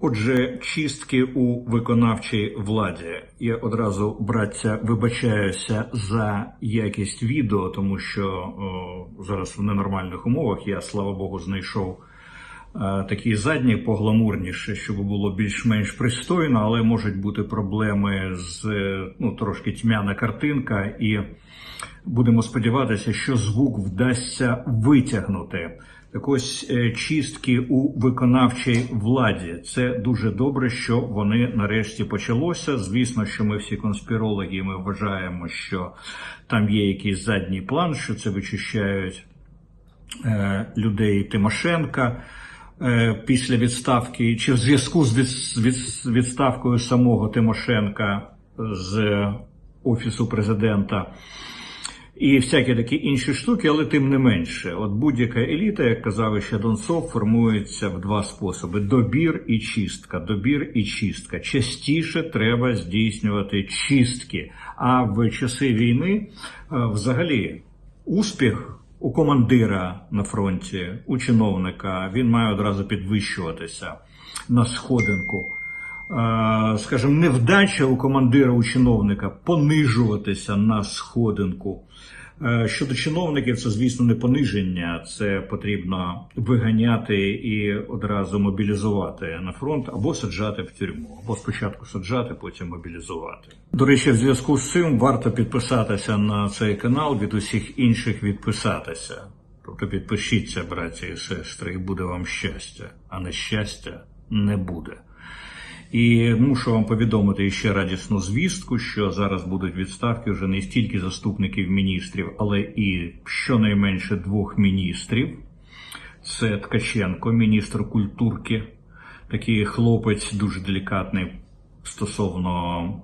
Отже, чистки у виконавчій владі. Я одразу, браття, вибачаюся за якість відео, тому що о, зараз в ненормальних умовах я, слава Богу, знайшов е, такі задні погламурніше, щоб було більш-менш пристойно, але можуть бути проблеми з е, ну, трошки тьмяна картинка, і будемо сподіватися, що звук вдасться витягнути. Так ось е, чистки у виконавчій владі. Це дуже добре, що вони нарешті почалося. Звісно, що ми всі конспірологи, ми вважаємо, що там є якийсь задній план, що це вичищають е, людей Тимошенка е, після відставки, чи в зв'язку з від, від, відставкою самого Тимошенка з офісу президента. І всякі такі інші штуки, але тим не менше, от будь-яка еліта, як казав ще Донцов, формується в два способи: добір і чистка. Добір і чистка. Частіше треба здійснювати чистки. А в часи війни, е, взагалі, успіх у командира на фронті, у чиновника, він має одразу підвищуватися на сходинку. Е, Скажімо, невдача у командира у чиновника понижуватися на сходинку. Е, Щодо чиновників, це звісно не пониження, це потрібно виганяти і одразу мобілізувати на фронт або саджати в тюрму, або спочатку саджати, потім мобілізувати. До речі, в зв'язку з цим варто підписатися на цей канал від усіх інших відписатися. Тобто підпишіться, браті і сестри, і буде вам щастя, а нещастя не буде. І мушу вам повідомити ще радісну звістку, що зараз будуть відставки вже не стільки заступників міністрів, але і щонайменше двох міністрів. Це Ткаченко, міністр культурки, такий хлопець дуже делікатний стосовно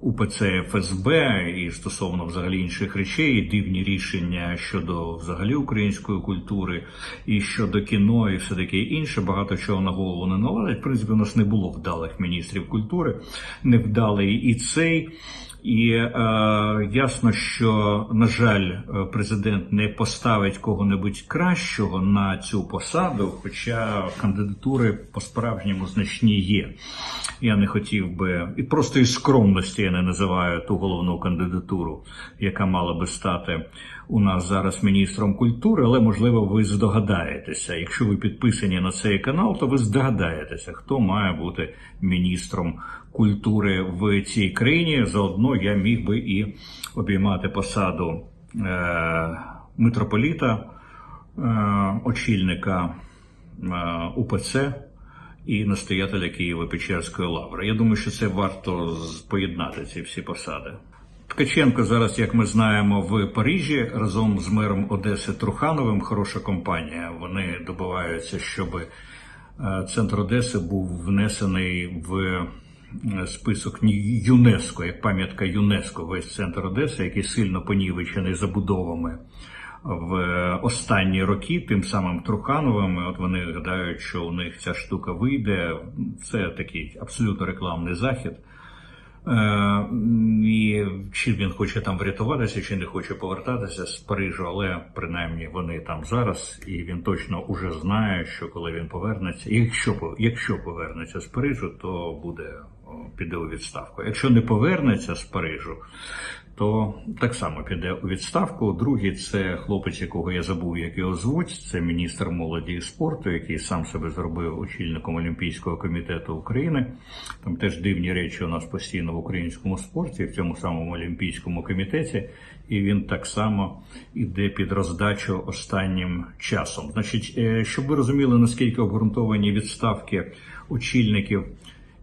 УПЦ ФСБ і стосовно взагалі інших речей, дивні рішення щодо взагалі української культури, і щодо кіно, і все таке інше. Багато чого на голову не наладить. В принципі, у нас не було вдалих міністрів культури, невдалий і цей. І е, ясно, що на жаль, е, президент не поставить кого-небудь кращого на цю посаду, хоча кандидатури по-справжньому значні є. Я не хотів би, і просто із скромності я не називаю ту головну кандидатуру, яка мала би стати у нас зараз міністром культури, але можливо ви здогадаєтеся. Якщо ви підписані на цей канал, то ви здогадаєтеся, хто має бути міністром культури в цій країні. Заодно я міг би і обіймати посаду е, митрополіта, е, очільника е, УПЦ і настоятеля Києво-Печерської лаври. Я думаю, що це варто поєднати ці всі посади. Ткаченко зараз, як ми знаємо, в Парижі разом з мером Одеси Трухановим. Хороша компанія. Вони добиваються, щоб е, центр Одеси був внесений в е, список ЮНЕСКО, як пам'ятка ЮНЕСКО, весь центр Одеси, який сильно понівечений забудовами в е, останні роки, тим самим Трухановим. От вони гадають, що у них ця штука вийде. Це такий абсолютно рекламний захід. Е, І чи він хоче там врятуватися, чи не хоче повертатися з Парижу, але принаймні вони там зараз, і він точно уже знає, що коли він повернеться, якщо якщо повернеться з Парижу, то буде піде у відставку. Якщо не повернеться з Парижу, то так само піде у відставку. Другий це хлопець, якого я забув, як його звуть. Це міністр молоді і спорту, який сам себе зробив очільником Олімпійського комітету України. Там теж дивні речі у нас постійно в українському спорті, в цьому самому Олімпійському комітеті, і він так само іде під роздачу останнім часом. Значить, е, щоб ви розуміли, наскільки обґрунтовані відставки очільників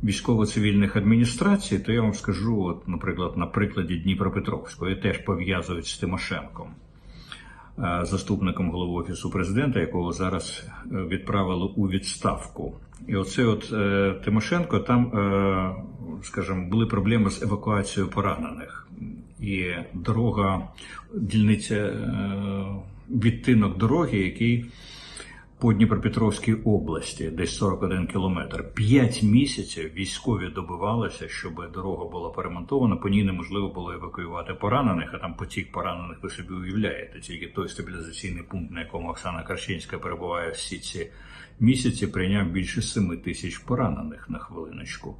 військово-цивільних адміністрацій, то я вам скажу, от, наприклад, на прикладі Дніпропетровської теж пов'язують з Тимошенком, е, заступником голови офісу президента, якого зараз е, відправили у відставку. І оце от е, Тимошенко там, скажімо, були проблеми з евакуацією поранених. І дорога, дільниця, відтинок дороги, який по Дніпропетровській області, десь 41 кілометр. П'ять місяців військові добивалися, щоб дорога була поремонтована. По ній неможливо було евакуювати поранених, а там потік поранених ви собі уявляєте. Тільки той стабілізаційний пункт, на якому Оксана Карчинська перебуває всі ці місяці, прийняв більше 7 тисяч поранених на хвилиночку.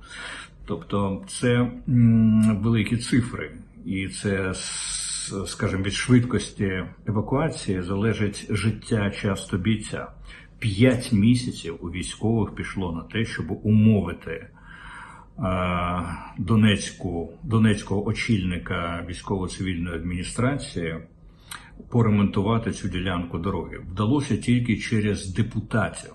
Тобто, це м, великі цифри, і це скажімо, від швидкості евакуації залежить життя часто бійця. П'ять місяців у військових пішло на те, щоб умовити е, Донецьку, Донецького очільника військово-цивільної адміністрації поремонтувати цю ділянку дороги. Вдалося тільки через депутатів.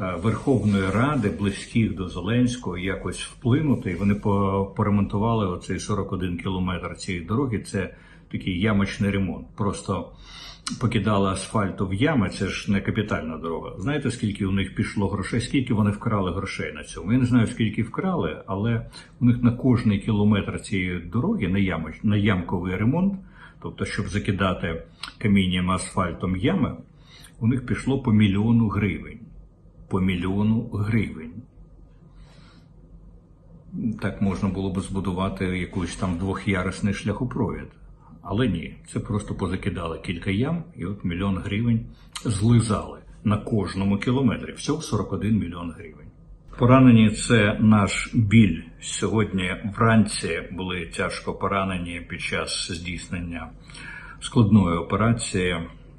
е, Верховної Ради, близьких до Зеленського, якось вплинути, і вони по- поремонтували оцей 41 кілометр цієї дороги. Це такий ямочний ремонт. Просто покидали асфальту в ями, це ж не капітальна дорога. Знаєте, скільки у них пішло грошей, скільки вони вкрали грошей на цьому? Я не знаю, скільки вкрали, але у них на кожний кілометр цієї дороги на, ямоч, на ямковий ремонт, тобто, щоб закидати камінням асфальтом ями, у них пішло по мільйону гривень. По мільйону гривень. Так можна було б збудувати якийсь там двохярусний шляхопровід. Але ні, це просто позакидали кілька ям, і от мільйон гривень злизали на кожному кілометрі. Всього 41 мільйон гривень. Поранені це наш біль. Сьогодні вранці були тяжко поранені під час здійснення складної операції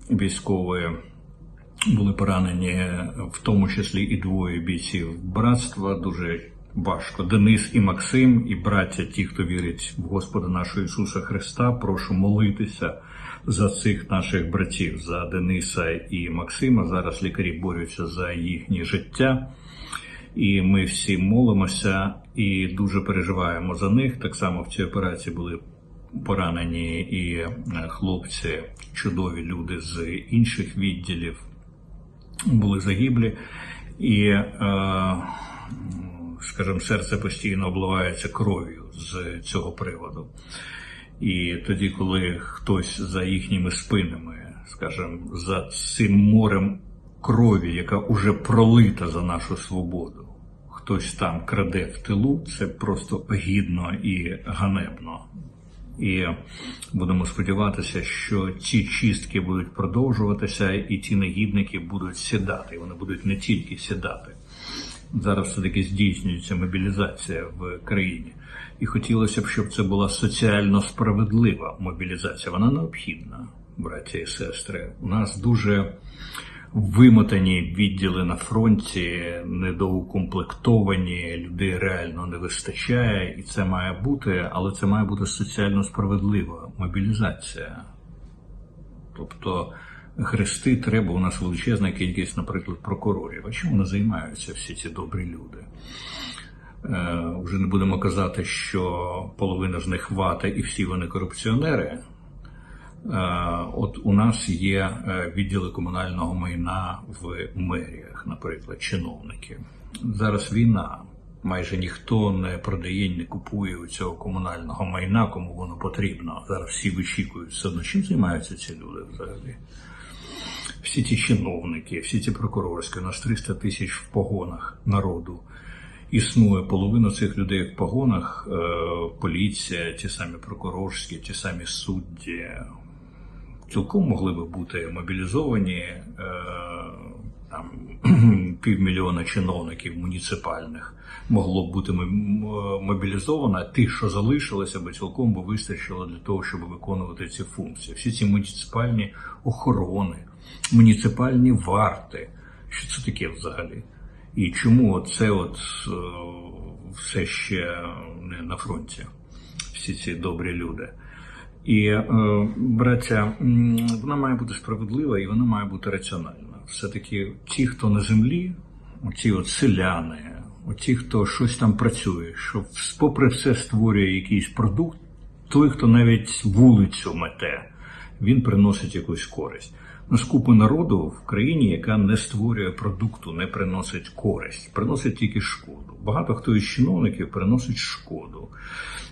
військової. Були поранені в тому числі і двоє бійців братства. Дуже важко. Денис і Максим, і браття, ті, хто вірить в Господа нашого Ісуса Христа. Прошу молитися за цих наших братів, за Дениса і Максима. Зараз лікарі борються за їхнє життя. І ми всі молимося і дуже переживаємо за них. Так само в цій операції були поранені і е, хлопці, чудові люди з інших відділів були загиблі, і, е, скажімо, серце постійно обливається кров'ю з цього приводу. І тоді, коли хтось за їхніми спинами, скажімо, за цим морем крові, яка уже пролита за нашу свободу, хтось там краде в тилу, це просто гідно і ганебно. І будемо сподіватися, що ці чистки будуть продовжуватися, і ті негідники будуть сідати. Вони будуть не тільки сідати. Зараз все таки здійснюється мобілізація в країні, і хотілося б, щоб це була соціально справедлива мобілізація. Вона необхідна, браття і сестри. У нас дуже вимотані відділи на фронті, недоукомплектовані, людей реально не вистачає, і це має бути, але це має бути соціально справедлива мобілізація. Тобто хрести треба, у нас величезна кількість, наприклад, прокурорів. А чим вони займаються всі ці добрі люди? Е, вже не будемо казати, що половина з них вата і всі вони корупціонери. Е, От у нас є е, відділи комунального майна в меріях, наприклад, чиновники. Зараз війна. Майже ніхто не продає, не купує у цього комунального майна, кому воно потрібно. Зараз всі вичікують все одно. Чим займаються ці люди взагалі? Всі ті чиновники, всі ці прокурорські, у нас 300 тисяч в погонах народу. Існує половина цих людей в погонах, е, поліція, ті самі прокурорські, ті самі судді, цілком могли би бути мобілізовані е, там півмільйона чиновників муніципальних могло б бути мобілізовано. Тих, що залишилося би, цілком би вистачило для того, щоб виконувати ці функції. Всі ці муніципальні охорони, муніципальні варти. Що це таке взагалі? І чому це от е, все ще не на фронті? Всі ці добрі люди. І е, браття, вона має бути справедлива і вона має бути раціональна. Все-таки ті, хто на землі, оці от селяни, оті, хто щось там працює, що попри все створює якийсь продукт, той, хто навіть вулицю мете, він приносить якусь користь. У нас народу в країні, яка не створює продукту, не приносить користь, приносить тільки шкоду. Багато хто із чиновників приносить шкоду.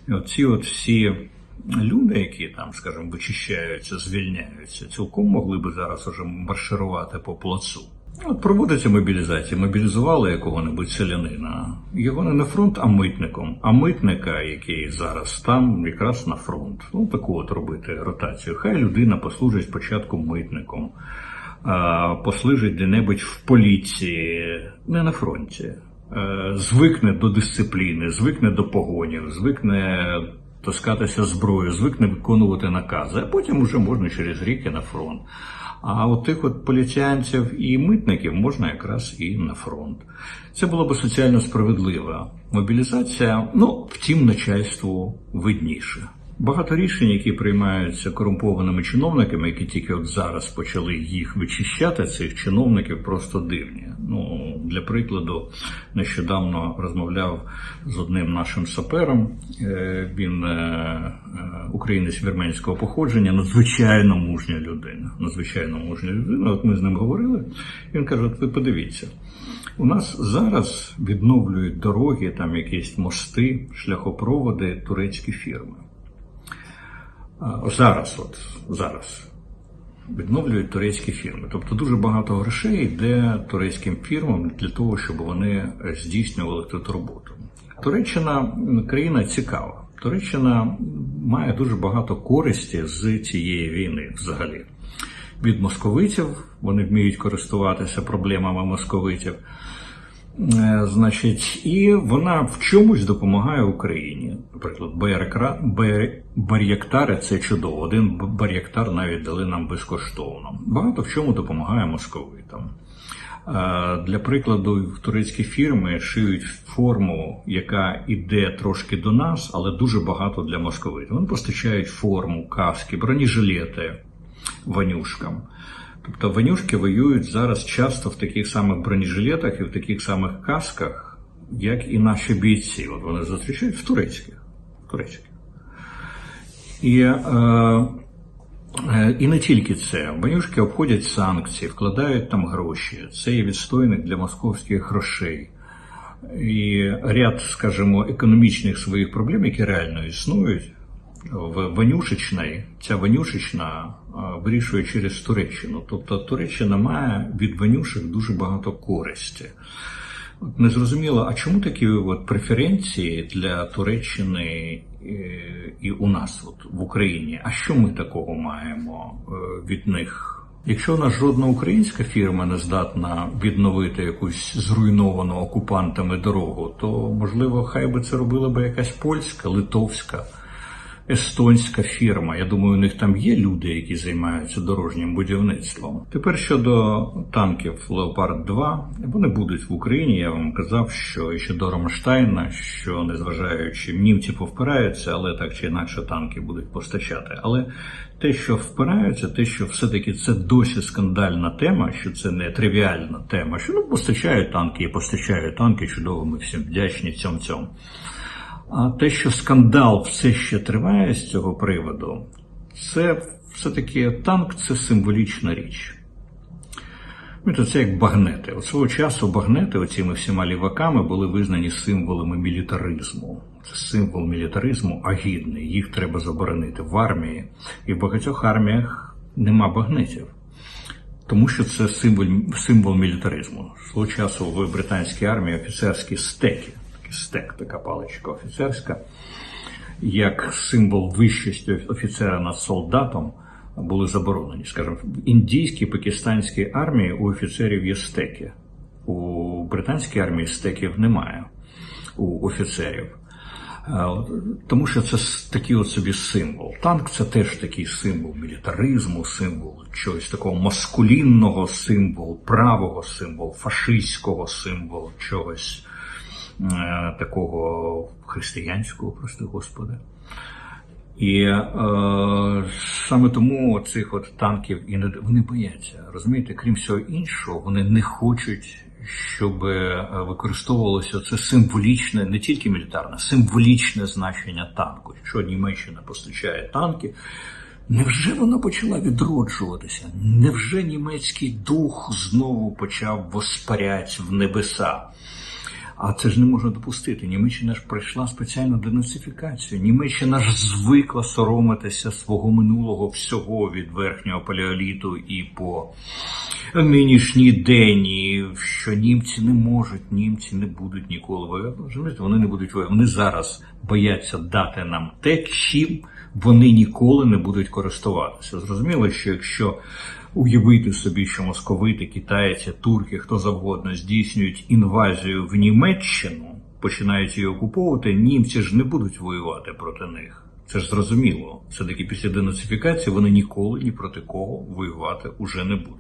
І оці от всі люди, які там, скажімо, вичищаються, звільняються, цілком могли би зараз уже марширувати по плацу. От проводиться мобілізація. Мобілізували якого-небудь селянина. Його не на фронт, а митником. А митника, який зараз там, якраз на фронт. Ну, таку от робити ротацію. Хай людина послужить спочатку митником, послужить де-небудь в поліції, не на фронті. Звикне до дисципліни, звикне до погонів, звикне таскатися зброю, звикне виконувати накази, а потім вже можна через рік і на фронт. А отих тих от поліціянців і митників можна якраз і на фронт. Це було б соціально справедлива мобілізація. Ну, втім, начальству видніше. Багато рішень, які приймаються корумпованими чиновниками, які тільки от зараз почали їх вичищати, цих чиновників просто дивні. Ну для прикладу, нещодавно розмовляв з одним нашим сапером. Е, Він е, е, українець вірменського походження, надзвичайно мужня людина. Надзвичайно мужня людина. От ми з ним говорили. Він каже: от ви подивіться. У нас зараз відновлюють дороги, там якісь мости, шляхопроводи, турецькі фірми. Зараз, от зараз відновлюють турецькі фірми. Тобто дуже багато грошей йде турецьким фірмам для того, щоб вони здійснювали цю роботу. Туреччина країна цікава. Туреччина має дуже багато користі з цієї війни взагалі. Від московитів вони вміють користуватися проблемами московитів. Е, Значить, і вона в чомусь допомагає Україні. Наприклад, Бар'яктари це чудово. Один б- бар'яктар навіть дали нам безкоштовно. Багато в чому допомагає московитам. Е, Для прикладу, турецькі фірми шиють форму, яка йде трошки до нас, але дуже багато для московитів. Вони постачають форму, каски, бронежилети ванюшкам. Тобто ванюшки воюють зараз часто в таких самих бронежилетах і в таких самих касках, як і наші бійці. От вони зустрічають в турецьких. В турецьких. І, е, е, і не тільки це. Ванюшки обходять санкції, вкладають там гроші. Це є відстойник для московських грошей. І ряд, скажімо, економічних своїх проблем, які реально існують, в Ванюшичній, ця Ванюшична е, вирішує через Туреччину. Тобто Туреччина має від Ванюшек дуже багато користі. От Незрозуміло, а чому такі от преференції для Туреччини е, і у нас от в Україні? А що ми такого маємо е, від них? Якщо у нас жодна українська фірма не здатна відновити якусь зруйновану окупантами дорогу, то можливо хай би це робила би якась польська, литовська естонська фірма. Я думаю, у них там є люди, які займаються дорожнім будівництвом. Тепер щодо танків Леопард 2 вони будуть в Україні. Я вам казав, що ще до Рамштайна, що незважаючи німці повпираються, але так чи інакше танки будуть постачати. Але те, що впираються, те, що все-таки це досі скандальна тема, що це не тривіальна тема, що ну постачають танки і постачають танки, чудово, ми всім вдячні цьому цьому. А те, що скандал все ще триває з цього приводу, це все-таки танк це символічна річ. Ну, Це як багнети. От свого часу багнети, оціми всіма ліваками, були визнані символами мілітаризму. Це символ мілітаризму, а гідний. Їх треба заборонити в армії. І в багатьох арміях нема багнетів. Тому що це символ, символ мілітаризму. Свого часу в британській армії офіцерські стеки, стек, така паличка офіцерська, як символ вищості офіцера над солдатом, були заборонені. Скажімо, в індійській пакистанській армії у офіцерів є стеки. У британській армії стеків немає у офіцерів. Е, Тому що це такий от собі символ. Танк це теж такий символ мілітаризму, символ чогось такого маскулінного, символ правого, символ фашистського, символ чогось такого християнського, прости Господи. І е, саме тому цих от танків і вони бояться. Розумієте, крім всього іншого, вони не хочуть, щоб е, використовувалося це символічне, не тільки мілітарне, символічне значення танку. Що Німеччина постачає танки. Невже вона почала відроджуватися? Невже німецький дух знову почав воспарять в небеса? А це ж не можна допустити. Німеччина ж пройшла спеціальну денацифікацію. Німеччина ж звикла соромитися свого минулого всього від верхнього палеоліту і по нинішній день, і що німці не можуть, німці не будуть ніколи воювати. Вони не будуть воювати. Вони зараз бояться дати нам те, чим вони ніколи не будуть користуватися. Зрозуміло, що якщо уявити собі, що московити, китайці, турки, хто завгодно здійснюють інвазію в Німеччину, починають її окуповувати, німці ж не будуть воювати проти них. Це ж зрозуміло. Все-таки після денацифікації вони ніколи ні проти кого воювати уже не будуть.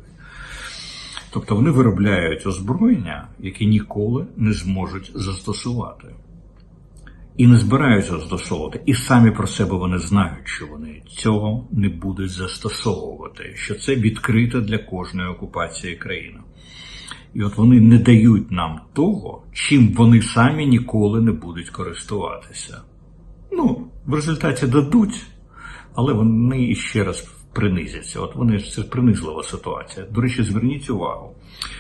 Тобто вони виробляють озброєння, яке ніколи не зможуть застосувати. І не збираються застосовувати. І самі про себе вони знають, що вони цього не будуть застосовувати, що це відкрито для кожної окупації країни. І от вони не дають нам того, чим вони самі ніколи не будуть користуватися. Ну, в результаті дадуть, але вони іще раз принизяться. От вони це принизлива ситуація. До речі, зверніть увагу,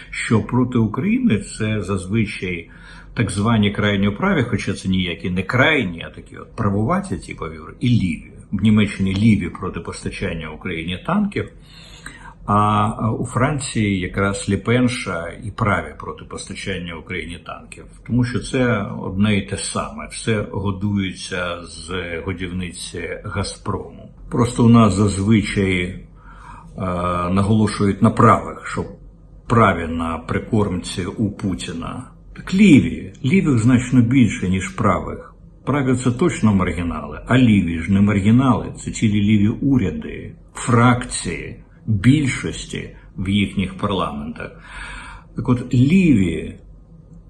що проти України це зазвичай так звані крайні праві, хоча це ніякі не крайні, а такі от правуваті, ті повіри, і ліві. В Німеччині ліві проти постачання Україні танків. А у Франції якраз Ліпенша і праві проти постачання Україні танків, тому що це одне і те саме. Все годується з годівниці Газпрому. Просто у нас зазвичай е, наголошують на правих, що праві на прикормці у Путіна. Так ліві, лівих значно більше, ніж правих. Праві це точно маргінали, а ліві ж не маргінали, це цілі ліві уряди, фракції більшості в їхніх парламентах. Так от ліві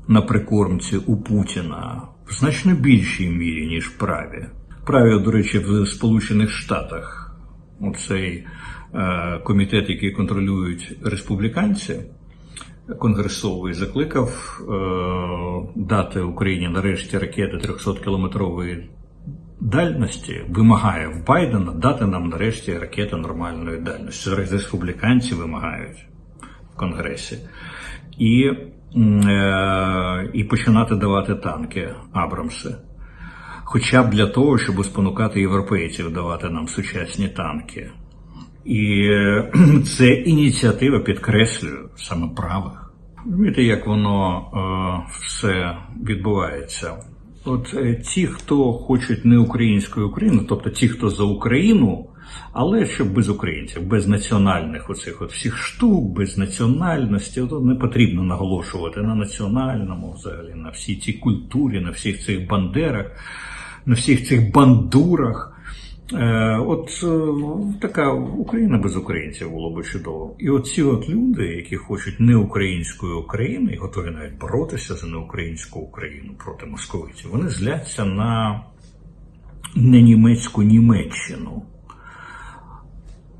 на прикормці у Путіна в значно більшій мірі, ніж праві. Праві, до речі, в Сполучених Штатах оцей е, комітет, який контролюють республіканці, конгресовий, закликав е, дати Україні нарешті ракети 300-кілометрової дальності вимагає в Байдена дати нам нарешті ракети нормальної дальності. Зараз республіканці вимагають в Конгресі. І, е, і починати давати танки Абрамси. Хоча б для того, щоб спонукати європейців давати нам сучасні танки. І е, це ініціатива підкреслюю саме правих. Розумієте, як воно е, все відбувається? От е, ті, хто хочуть не української України, тобто ті, хто за Україну, але щоб без українців, без національних оцих от всіх штук, без національності, то не потрібно наголошувати на національному, взагалі, на всій цій культурі, на всіх цих бандерах, на всіх цих бандурах. Е, От е, така Україна без українців було би чудово. І от ці от люди, які хочуть не української України і готові навіть боротися за неукраїнську Україну проти московитів, вони зляться на не німецьку Німеччину.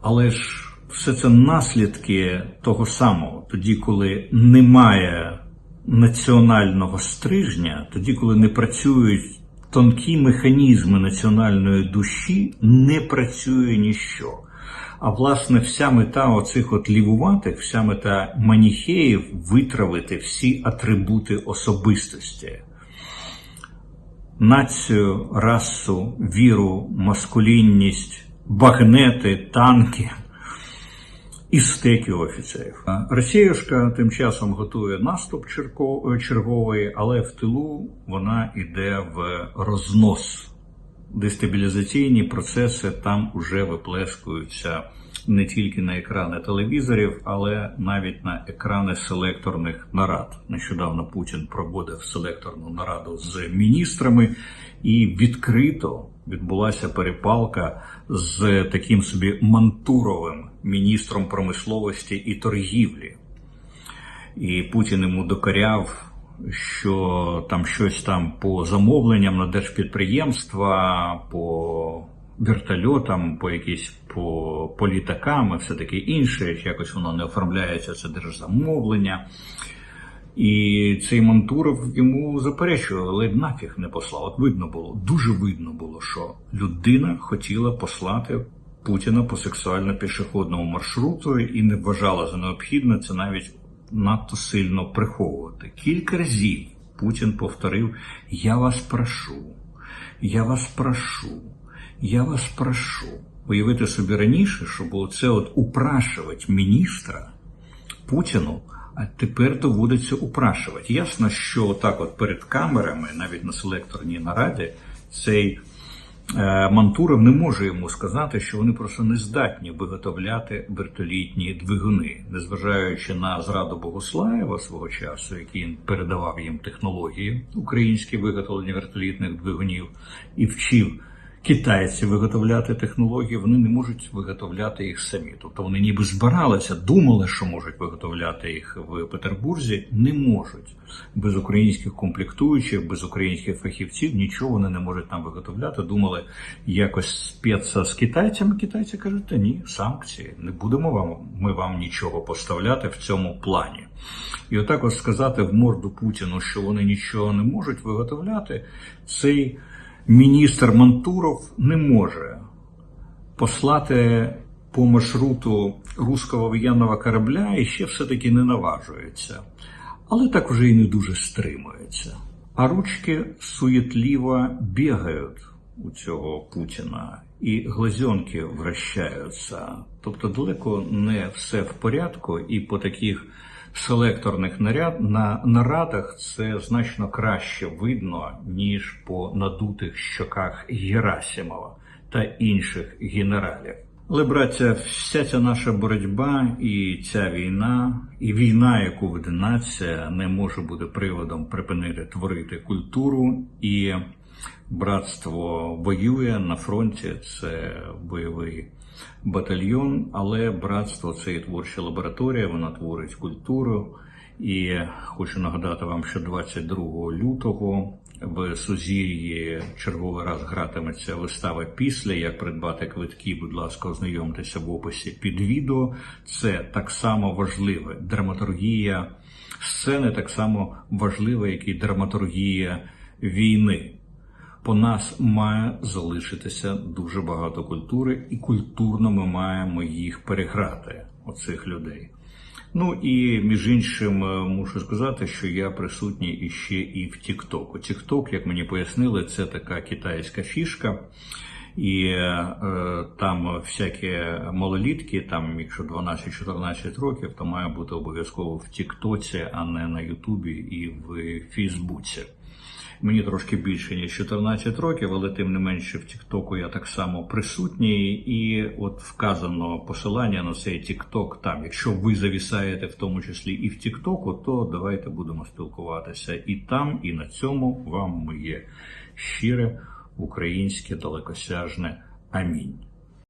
Але ж все це наслідки того самого, тоді, коли немає національного стрижня, тоді, коли не працюють тонкі механізми національної душі, не працює ніщо. А власне, вся мета оцих от лівуватих, вся мета маніхеїв витравити всі атрибути особистості. Націю, расу, віру, маскулінність, багнети, танки і стеки офіцерів. Росіюшка тим часом готує наступ черговий, але в тилу вона йде в рознос. Дестабілізаційні процеси там уже виплескуються не тільки на екрани телевізорів, але навіть на екрани селекторних нарад. Нещодавно Путін проводив селекторну нараду з міністрами, і відкрито відбулася перепалка з таким собі мантуровим міністром промисловості і торгівлі. І Путін йому докоряв, що там щось там по замовленням на держпідприємства, по вертольотам, по якісь по, по літакам і все таке інше, якось воно не оформляється, це держзамовлення. І цей Мантуров йому заперечував, але нафіг не послав. От видно було, дуже видно було, що людина хотіла послати Путіна по сексуально-пішохідному маршруту і не вважала за необхідне це навіть надто сильно приховувати. Кілька разів Путін повторив: Я вас прошу, я вас прошу, я вас прошу. Уявити собі раніше, що було це от упрашувати міністра Путіну. А тепер доводиться упрашувати. Ясно, що так, от перед камерами, навіть на селекторній нараді, цей е, Мантуров не може йому сказати, що вони просто не здатні виготовляти вертолітні двигуни, незважаючи на зраду Богослаєва свого часу, який передавав їм технології українські виготовлення вертолітних двигунів і вчив китайці виготовляти технології, вони не можуть виготовляти їх самі. Тобто вони ніби збиралися, думали, що можуть виготовляти їх в Петербурзі, не можуть. Без українських комплектуючих, без українських фахівців нічого вони не можуть там виготовляти. Думали якось спеца з китайцями. Китайці кажуть, та ні, санкції, не будемо вам, ми вам нічого поставляти в цьому плані. І отак ось сказати в морду Путіну, що вони нічого не можуть виготовляти, цей міністр Мантуров не може послати по маршруту руського воєнного корабля і ще все-таки не наважується. Але так вже і не дуже стримується. А ручки суєтливо бігають у цього Путіна, і глазенки вращаються. Тобто далеко не все в порядку, і по таких селекторних наряд на нарадах це значно краще видно, ніж по надутих щоках Герасимова та інших генералів. Але, браття, вся ця наша боротьба і ця війна, і війна, яку веде нація, не може бути приводом припинити творити культуру. І братство воює на фронті, це бойовий батальйон, але братство це і творча лабораторія, вона творить культуру. І хочу нагадати вам, що 22 лютого в Сузір'ї черговий раз гратиметься вистава після. Як придбати квитки, будь ласка, ознайомтеся в описі під відео. Це так само важливе. Драматургія сцени так само важлива, як і драматургія війни. По нас має залишитися дуже багато культури, і культурно ми маємо їх переграти, оцих людей. Ну і між іншим е, мушу сказати, що я присутній іще і в Тіктоку. Тікток, як мені пояснили, це така китайська фішка. І е, там всякі малолітки, там, якщо 12-14 років, то має бути обов'язково в Тіктоці, а не на Ютубі і в Фейсбуці. Мені трошки більше ніж 14 років, але тим не менше в Тіктоку я так само присутній, і от вказано посилання на цей Тікток там. Якщо ви завісаєте в тому числі і в Тіктоку, то давайте будемо спілкуватися і там, і на цьому вам моє щире українське далекосяжне амінь.